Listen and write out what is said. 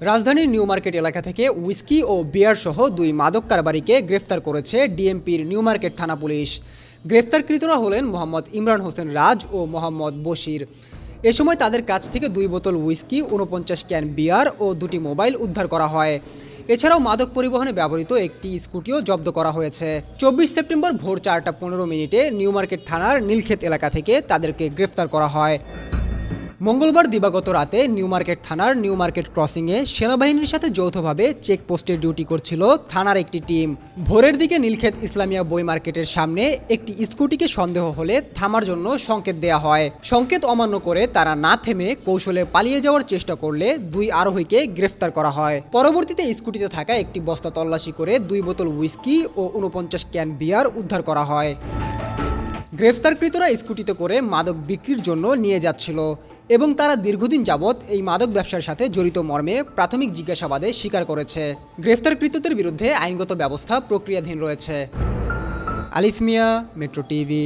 রাজধানীর new market এলাকা থেকে উইস্কি ও বিয়ার সহ দুই মাদক কারবারিকে গ্রেফতার করেছে ডিএমপির নিউ মার্কেট থানা পুলিশ। গ্রেফতারকৃতরা হলেন মোহাম্মদ ইমরান হোসেন রাজ ও মোহাম্মদ বশির। এ সময় তাদের কাছ থেকে দুই বোতল উইস্কি উনপঞ্চাশ ক্যান বিয়ার ও দুটি মোবাইল উদ্ধার করা হয়। এছাড়াও মাদক পরিবহনে ব্যবহৃত একটি স্কুটিও জব্দ করা হয়েছে। চব্বিশ সেপ্টেম্বর ভোর চারটা পনেরো মিনিটে নিউ মার্কেট থানার নীলক্ষেত এলাকা থেকে তাদেরকে গ্রেফতার করা হয়। মঙ্গলবার দিবাগত রাতে নিউ মার্কেট থানার নিউ মার্কেট ক্রসিংয়ে সেনাবাহিনীর সাথে যৌথভাবে চেকপোস্টের ডিউটি করছিল থানার একটি টিম। ভোরের দিকে নীলক্ষেত ইসলামিয়া বই মার্কেটের সামনে একটি স্কুটিকে সন্দেহ হলে থামার জন্য সংকেত দেয়া হয়। সংকেত অমান্য করে তারা না থেমে কৌশলে পালিয়ে যাওয়ার চেষ্টা করলে দুই আরোহীকে গ্রেফতার করা হয়। পরবর্তীতে স্কুটিতে থাকা একটি বস্তা তল্লাশি করে দুই বোতল উইস্কি ও উনপঞ্চাশ ক্যান বিয়ার উদ্ধার করা হয়। গ্রেফতারকৃতরা স্কুটিতে করে মাদক বিক্রির জন্য নিয়ে যাচ্ছিল। এবং তারা দীর্ঘদিন যাবৎ এই মাদক ব্যবসার সাথে জড়িত মর্মে প্রাথমিক জিজ্ঞাসাবাদে স্বীকার করেছে। গ্রেফতারকৃতদের বিরুদ্ধে আইনগত ব্যবস্থা প্রক্রিয়াধীন রয়েছে। আলিফ মিয়া, মেট্রো টিভি।